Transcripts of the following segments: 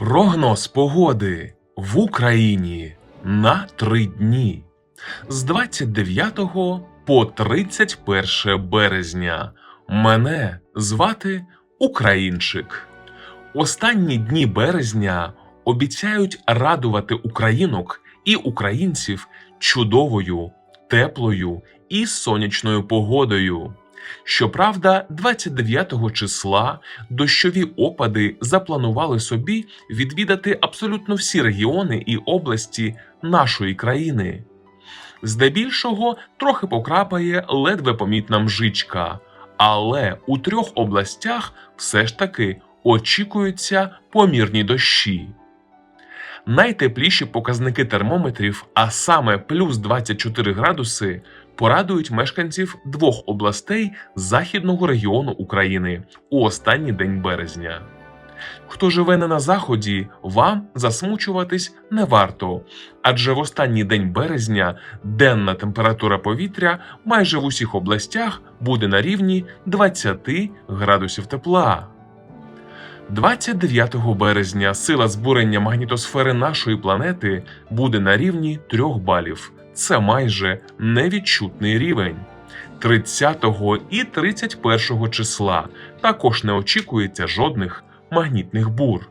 Прогноз погоди в Україні на три дні з 29 по 31 березня. Мене звати Українчик. Останні дні березня обіцяють радувати українок і українців чудовою, теплою і сонячною погодою. Щоправда, 29 числа дощові опади запланували собі відвідати абсолютно всі регіони і області нашої країни. Здебільшого трохи покрапає ледве помітна мжичка, але у трьох областях все ж таки очікуються помірні дощі. Найтепліші показники термометрів, а саме плюс 24 градуси, порадують мешканців двох областей західного регіону України у останній день березня. Хто живе не на заході, вам засмучуватись не варто, адже в останній день березня денна температура повітря майже в усіх областях буде на рівні 20 градусів тепла. 29 березня сила збурення магнітосфери нашої планети буде на рівні 3 балів. Це майже невідчутний рівень. 30 і 31 числа також не очікується жодних магнітних бур.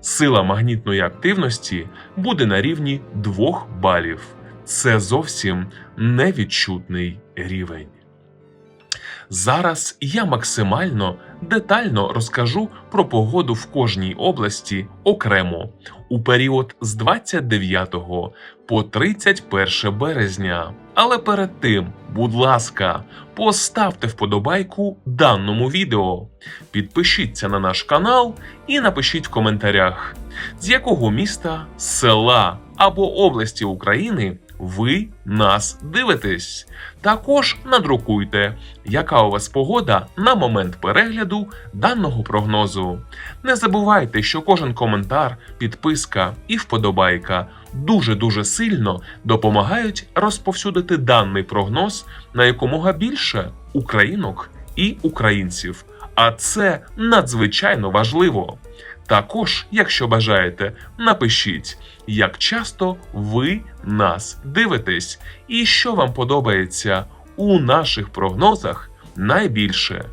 Сила магнітної активності буде на рівні 2 балів. Це зовсім невідчутний рівень. Зараз я максимально детально розкажу про погоду в кожній області окремо у період з 29 по 31 березня. Але перед тим, будь ласка, поставте вподобайку даному відео, підпишіться на наш канал і напишіть в коментарях, з якого міста, села або області України ви нас дивитесь. Також надрукуйте, яка у вас погода на момент перегляду даного прогнозу. Не забувайте, що кожен коментар, підписка і вподобайка дуже-дуже сильно допомагають розповсюдити даний прогноз на якомога більше українок і українців. А це надзвичайно важливо. Також, якщо бажаєте, напишіть, як часто ви нас дивитесь і що вам подобається у наших прогнозах найбільше.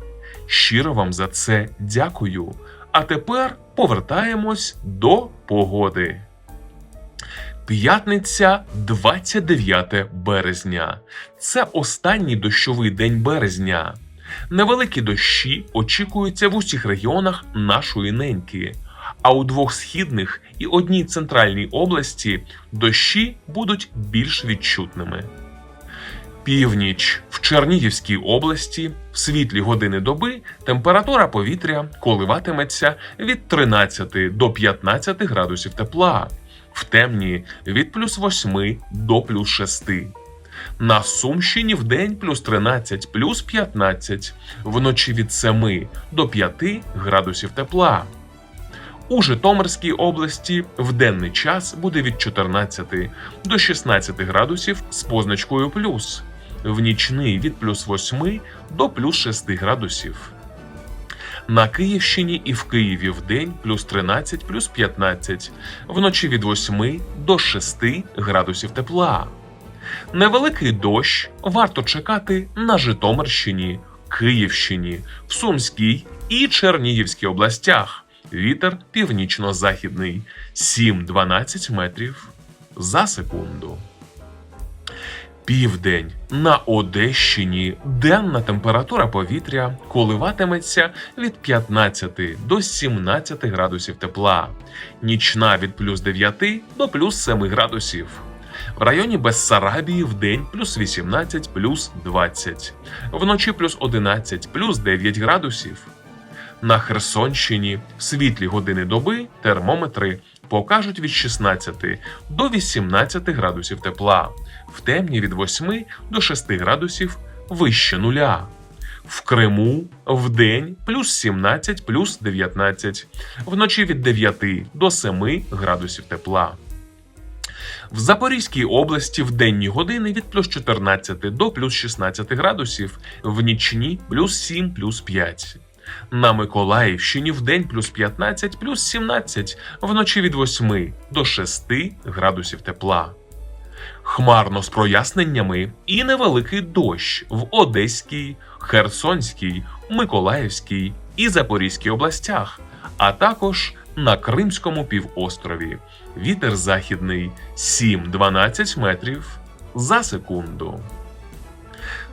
Щиро вам за це дякую. А тепер повертаємось до погоди. П'ятниця 29 березня. Це останній дощовий день березня. Невеликі дощі очікуються в усіх регіонах нашої неньки. А у двох східних і одній центральній області дощі будуть більш відчутними. Північ в Чернігівській області в світлі години доби температура повітря коливатиметься від 13 до 15 градусів тепла, в темні від плюс 8 до плюс 6. На Сумщині в день плюс 13, плюс 15, вночі від 7 до 5 градусів тепла. У Житомирській області в денний час буде від 14 до 16 градусів з позначкою плюс, в нічний від плюс 8 до плюс 6 градусів. На Київщині і в Києві в день плюс 13 плюс 15, вночі від 8 до 6 градусів тепла. Невеликий дощ варто чекати на Житомирщині, Київщині, в Сумській і Чернігівській областях. Вітер північно-західний 7-12 метрів за секунду. Південь на Одещині денна температура повітря коливатиметься від 15 до 17 градусів тепла, нічна від плюс 9 до плюс 7 градусів. В районі Бессарабії в день плюс 18 плюс 20, вночі плюс 11 плюс 9 градусів. На Херсонщині в світлі години доби термометри покажуть від 16 до 18 градусів тепла, в темні від 8 до 6 градусів вище нуля. В Криму в день плюс 17 плюс 19, вночі від 9 до 7 градусів тепла. В Запорізькій області в денні години від плюс 14 до плюс 16 градусів, в нічні плюс 7 плюс 5. На Миколаївщині вдень плюс 15, плюс 17, вночі від 8 до 6 градусів тепла. Хмарно з проясненнями і невеликий дощ в Одеській, Херсонській, Миколаївській і Запорізькій областях, а також на Кримському півострові. Вітер західний 7-12 метрів за секунду.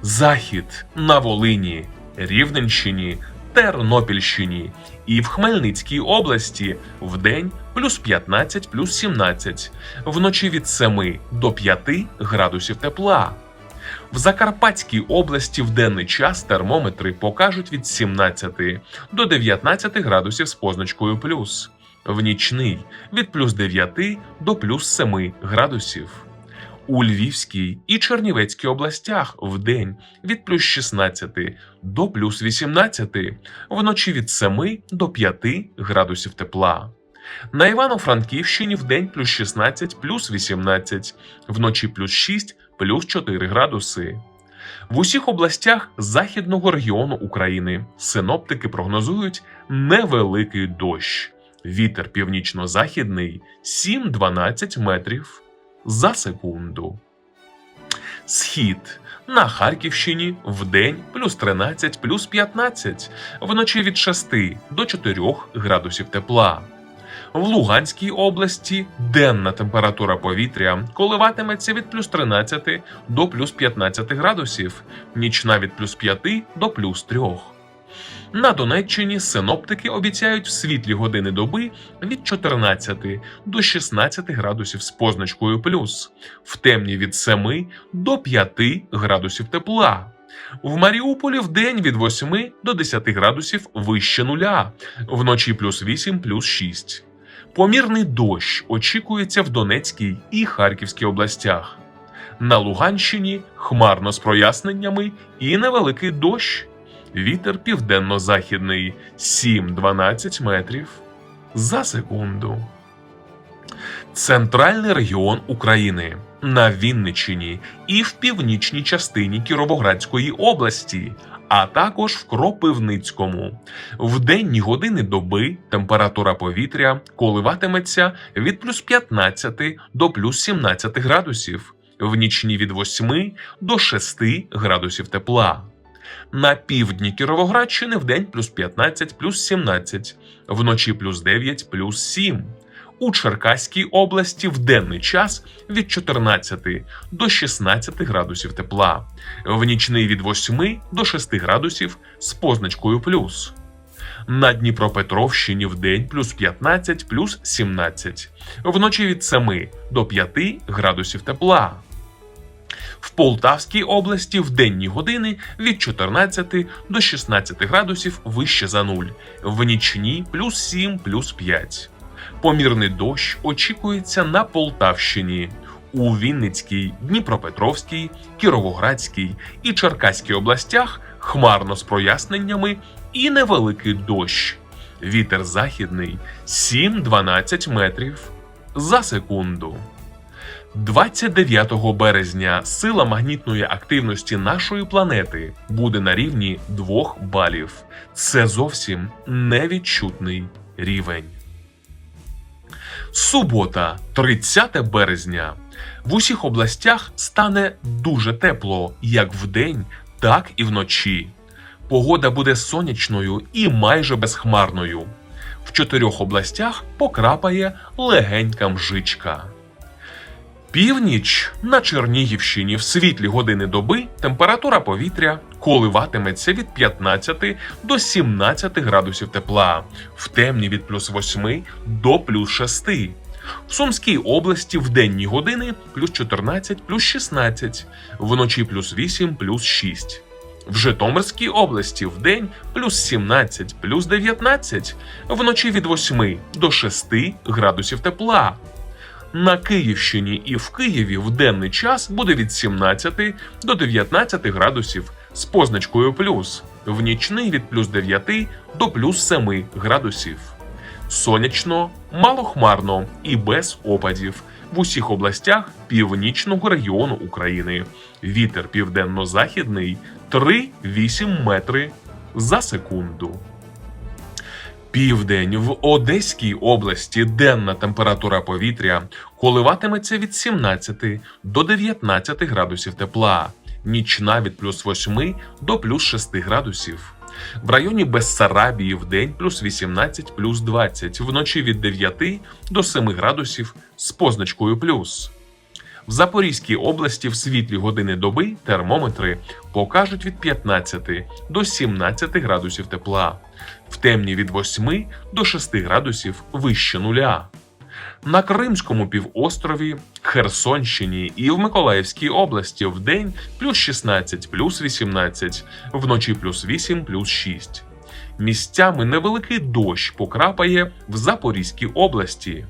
Захід на Волині, Рівненщині, Тернопільщині і в Хмельницькій області вдень плюс 15 плюс 17, вночі від 7 до 5 градусів тепла. В Закарпатській області в денний час термометри покажуть від 17 до 19 градусів з позначкою плюс, в нічний від плюс 9 до плюс 7 градусів. У Львівській і Чернівецькій областях вдень від плюс 16 до плюс 18, вночі від 7 до 5 градусів тепла. На Івано-Франківщині вдень плюс 16 плюс 18, вночі плюс 6 плюс 4 градуси. В усіх областях західного регіону України синоптики прогнозують невеликий дощ. Вітер північно-західний 7-12 метрів за секунду. Схід на Харківщині вдень плюс 13 плюс 15, вночі від 6 до 4 градусів тепла. В Луганській області денна температура повітря коливатиметься від плюс 13 до плюс 15 градусів, нічна від плюс 5 до плюс 3. На Донеччині синоптики обіцяють в світлі години доби від 14 до 16 градусів з позначкою плюс, в темні від 7 до 5 градусів тепла. В Маріуполі в день від 8 до 10 градусів вище нуля, вночі плюс 8 плюс 6. Помірний дощ очікується в Донецькій і Харківській областях. На Луганщині хмарно з проясненнями і невеликий дощ. Вітер південно-західний 7-12 метрів за секунду. Центральний регіон України на Вінниччині і в північній частині Кіровоградської області, а також в Кропивницькому. В денні години доби температура повітря коливатиметься від плюс 15 до плюс 17 градусів, в нічні від 8 до 6 градусів тепла. На півдні Кіровоградщини вдень плюс 15 плюс 17, вночі плюс 9 плюс 7. У Черкаській області в денний час від 14 до 16 градусів тепла, в нічний від 8 до 6 градусів з позначкою плюс. На Дніпропетровщині в день плюс 15 плюс 17, вночі від 7 до 5 градусів тепла. В Полтавській області в денні години від 14 до 16 градусів вище за нуль, в нічні плюс 7 плюс 5. Помірний дощ очікується на Полтавщині. У Вінницькій, Дніпропетровській, Кіровоградській і Черкаській областях хмарно з проясненнями і невеликий дощ. Вітер західний 7-12 метрів за секунду. 29 березня сила магнітної активності нашої планети буде на рівні 2 балів. Це зовсім невідчутний рівень. Субота, 30 березня. В усіх областях стане дуже тепло, як вдень, так і вночі. Погода буде сонячною і майже безхмарною. В чотирьох областях покрапає легенька мжичка. Північ на Чернігівщині в світлі години доби температура повітря коливатиметься від 15 до 17 градусів тепла, в темні від плюс 8 до плюс 6. В Сумській області в денні години плюс 14 плюс 16, вночі плюс 8 плюс 6. В Житомирській області в день плюс 17 плюс 19, вночі від 8 до 6 градусів тепла. На Київщині і в Києві в денний час буде від 17 до 19 градусів з позначкою плюс, в нічний від плюс 9 до плюс 7 градусів. Сонячно, малохмарно і без опадів в усіх областях північного регіону України. Вітер південно-західний 3-8 метри за секунду. Південь в Одеській області денна температура повітря коливатиметься від 17 до 19 градусів тепла, нічна від плюс 8 до плюс 6 градусів. В районі Бессарабії в день плюс 18 плюс 20, вночі від 9 до 7 градусів з позначкою плюс. В Запорізькій області в світлі години доби термометри покажуть від 15 до 17 градусів тепла, в темні від 8 до 6 градусів вище нуля. На Кримському півострові, Херсонщині і в Миколаївській області в день плюс 16, плюс 18, вночі плюс 8, плюс 6. Місцями невеликий дощ покрапає в Запорізькій області.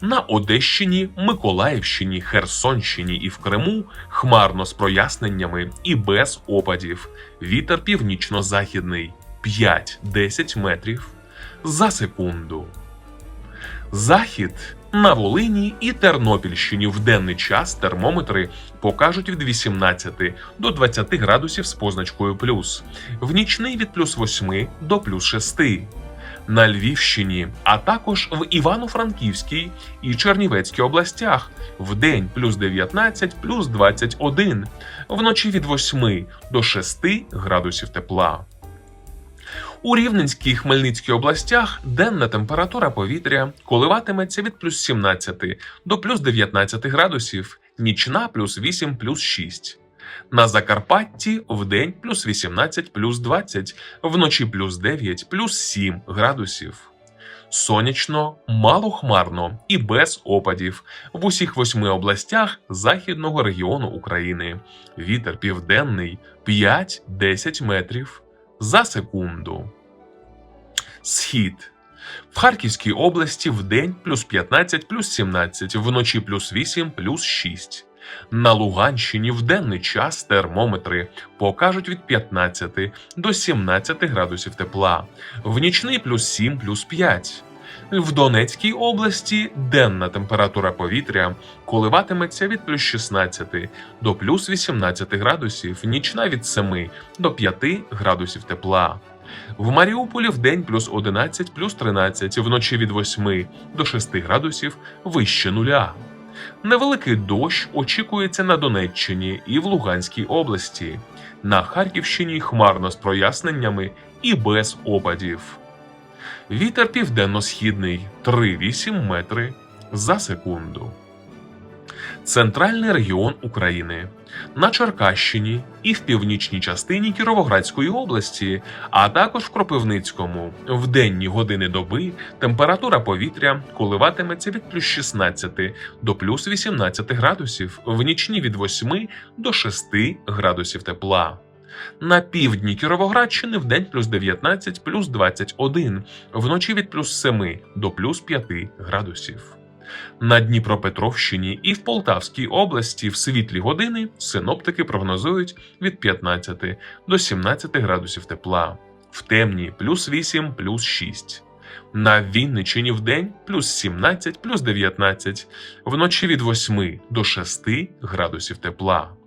На Одещині, Миколаївщині, Херсонщині і в Криму хмарно з проясненнями і без опадів. Вітер північно-західний 5-10 метрів за секунду. Захід на Волині і Тернопільщині. В денний час термометри покажуть від 18 до 20 градусів з позначкою плюс, в нічний від плюс 8 до плюс 6 на Львівщині, а також в Івано-Франківській і Чернівецькій областях. В день плюс 19, плюс 21, вночі від 8 до 6 градусів тепла. У Рівненській і Хмельницькій областях денна температура повітря коливатиметься від плюс 17 до плюс 19 градусів, нічна плюс 8 плюс 6. На Закарпатті в день плюс 18 плюс 20, вночі плюс 9 плюс 7 градусів. Сонячно, малохмарно і без опадів в усіх восьми областях західного регіону України. Вітер південний 5-10 метрів за секунду. Схід. В Харківській області в день плюс 15 плюс 17, вночі плюс 8 плюс 6. На Луганщині в денний час термометри покажуть від 15 до 17 градусів тепла, в нічний плюс 7 плюс 5. В Донецькій області денна температура повітря коливатиметься від плюс 16 до плюс 18 градусів, нічна від 7 до 5 градусів тепла. В Маріуполі в день плюс 11 плюс 13, вночі від 8 до 6 градусів вище нуля. Невеликий дощ очікується на Донеччині і в Луганській області, на Харківщині хмарно з проясненнями і без опадів. Вітер південно-східний 3,8 метри за секунду. Центральний регіон України на Черкащині і в північній частині Кіровоградської області, а також в Кропивницькому. В денні години доби температура повітря коливатиметься від плюс 16 до плюс 18 градусів, в нічні від 8 до 6 градусів тепла. На півдні Кіровоградщини в день плюс 19, плюс 21, вночі від плюс 7 до плюс 5 градусів. На Дніпропетровщині і в Полтавській області в світлі години синоптики прогнозують від 15 до 17 градусів тепла, в темні плюс 8, плюс 6. На Вінничині в день плюс 17, плюс 19, вночі від 8 до 6 градусів тепла.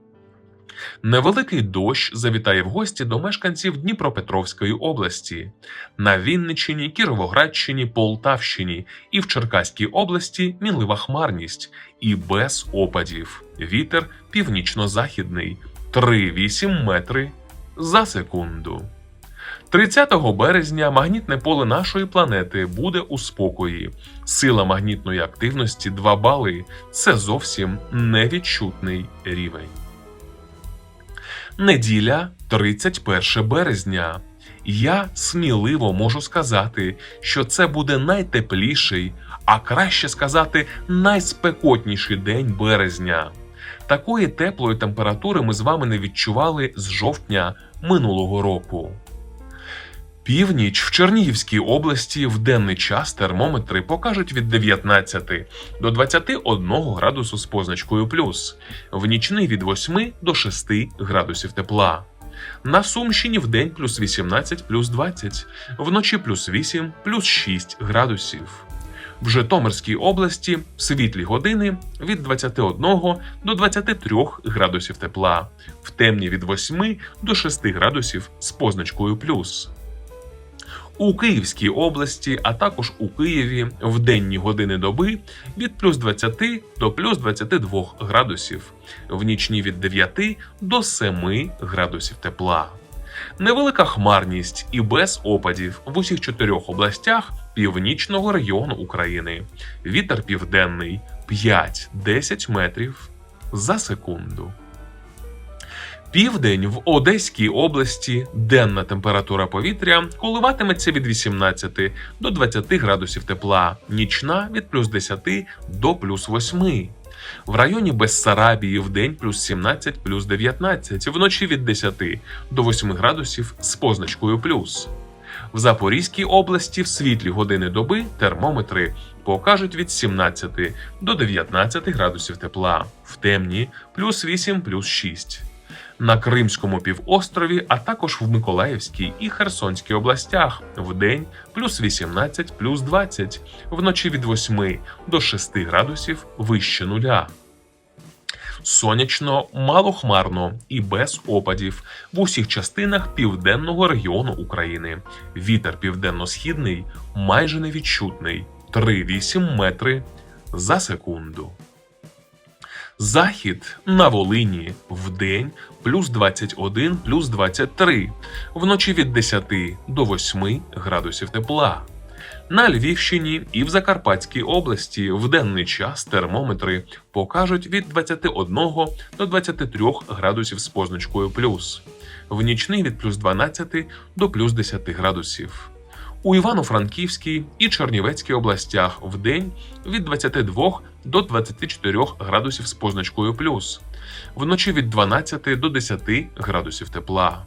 Невеликий дощ завітає в гості до мешканців Дніпропетровської області. На Вінниччині, Кіровоградщині, Полтавщині і в Черкаській області мінлива хмарність і без опадів. Вітер північно-західний 3,8 метри за секунду. 30 березня магнітне поле нашої планети буде у спокої. Сила магнітної активності 2 бали це зовсім невідчутний рівень. Неділя, 31 березня. Я сміливо можу сказати, що це буде найтепліший, а краще сказати, найспекотніший день березня. Такої теплої температури ми з вами не відчували з жовтня минулого року. Північ в Чернігівській області в денний час термометри покажуть від 19 до 21 градусу з позначкою плюс, в нічний від 8 до 6 градусів тепла. На Сумщині в день плюс 18 плюс 20, вночі плюс 8 плюс 6 градусів. В Житомирській області світлі години від 21 до 23 градусів тепла, в темні від 8 до 6 градусів з позначкою плюс. У Київській області, а також у Києві в денні години доби від плюс 20 до плюс 22 градусів, в нічні від 9 до 7 градусів тепла. Невелика хмарність і без опадів в усіх чотирьох областях північного регіону України. Вітер південний 5-10 метрів за секунду. Південь в Одеській області денна температура повітря коливатиметься від 18 до 20 градусів тепла, нічна від плюс 10 до плюс 8. В районі Бессарабії в день плюс 17 плюс 19, вночі від 10 до 8 градусів з позначкою плюс. В Запорізькій області в світлі години доби термометри покажуть від 17 до 19 градусів тепла, в темні плюс 8 плюс 6. На Кримському півострові, а також в Миколаївській і Херсонській областях в день плюс 18 плюс 20, вночі від 8 до 6 градусів вище нуля. Сонячно, малохмарно і без опадів в усіх частинах південного регіону України. Вітер південно-східний майже невідчутний 3,8 метри за секунду. Захід на Волині вдень плюс 21 плюс 23, вночі від 10 до 8 градусів тепла. На Львівщині і в Закарпатській області в денний час термометри покажуть від 21 до 23 градусів з позначкою плюс, в нічний від плюс 12 до плюс 10 градусів. У Івано-Франківській і Чернівецькій областях в день від 22 до 24 градусів з позначкою плюс, вночі від 12 до 10 градусів тепла.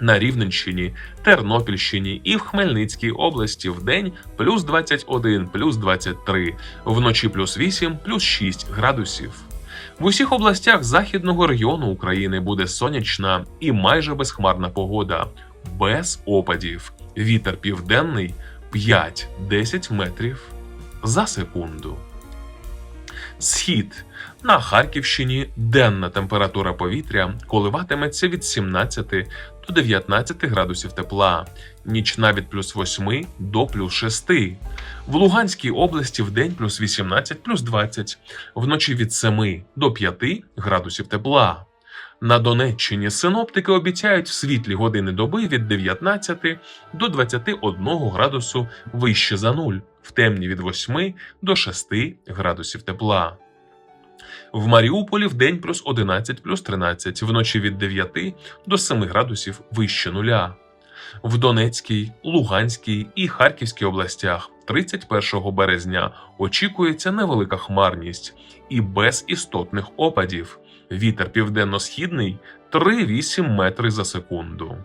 На Рівненщині, Тернопільщині і в Хмельницькій області в день плюс 21, плюс 23, вночі плюс 8, плюс 6 градусів. В усіх областях західного регіону України буде сонячна і майже безхмарна погода, без опадів. Вітер південний 5-10 метрів за секунду. Схід на Харківщині денна температура повітря коливатиметься від 17 до 19 градусів тепла, нічна від плюс 8 до плюс 6. В Луганській області в плюс 18 плюс 20, вночі від 7 до 5 градусів тепла. На Донеччині синоптики обіцяють в світлі години доби від 19 до 21 градусу вище за нуль, в темні від 8 до 6 градусів тепла. В Маріуполі в день плюс 11 плюс 13, вночі від 9 до 7 градусів вище нуля. В Донецькій, Луганській і Харківській областях 31 березня очікується невелика хмарність і без істотних опадів. Вітер південно-східний 3,8 метри за секунду.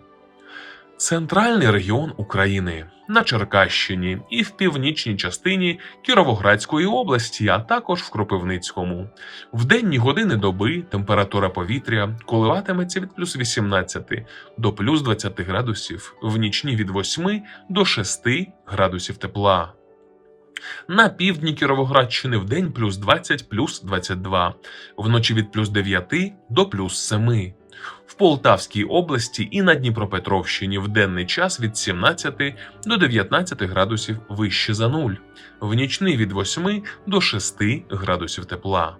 Центральний регіон України на Черкащині і в північній частині Кіровоградської області, а також в Кропивницькому. В денні години доби температура повітря коливатиметься від плюс 18 до плюс 20 градусів, в нічні від 8 до 6 градусів тепла. На півдні Кіровоградщини в день плюс 20 плюс 22, вночі від плюс 9 до плюс 7. В Полтавській області і на Дніпропетровщині в денний час від 17 до 19 градусів вище за нуль, в нічний від 8 до 6 градусів тепла.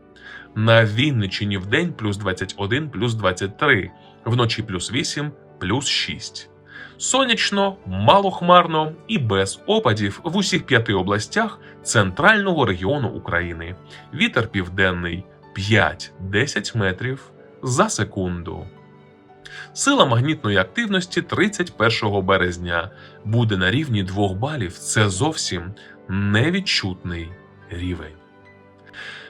На Вінничині в день плюс 21 плюс 23, вночі плюс 8 плюс 6. Сонячно, малохмарно і без опадів в усіх п'яти областях центрального регіону України. Вітер південний 5-10 метрів за секунду. Сила магнітної активності 31 березня буде на рівні 2 балів. Це зовсім невідчутний рівень.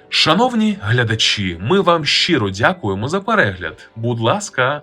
Шановні глядачі, ми вам щиро дякуємо за перегляд. Будь ласка,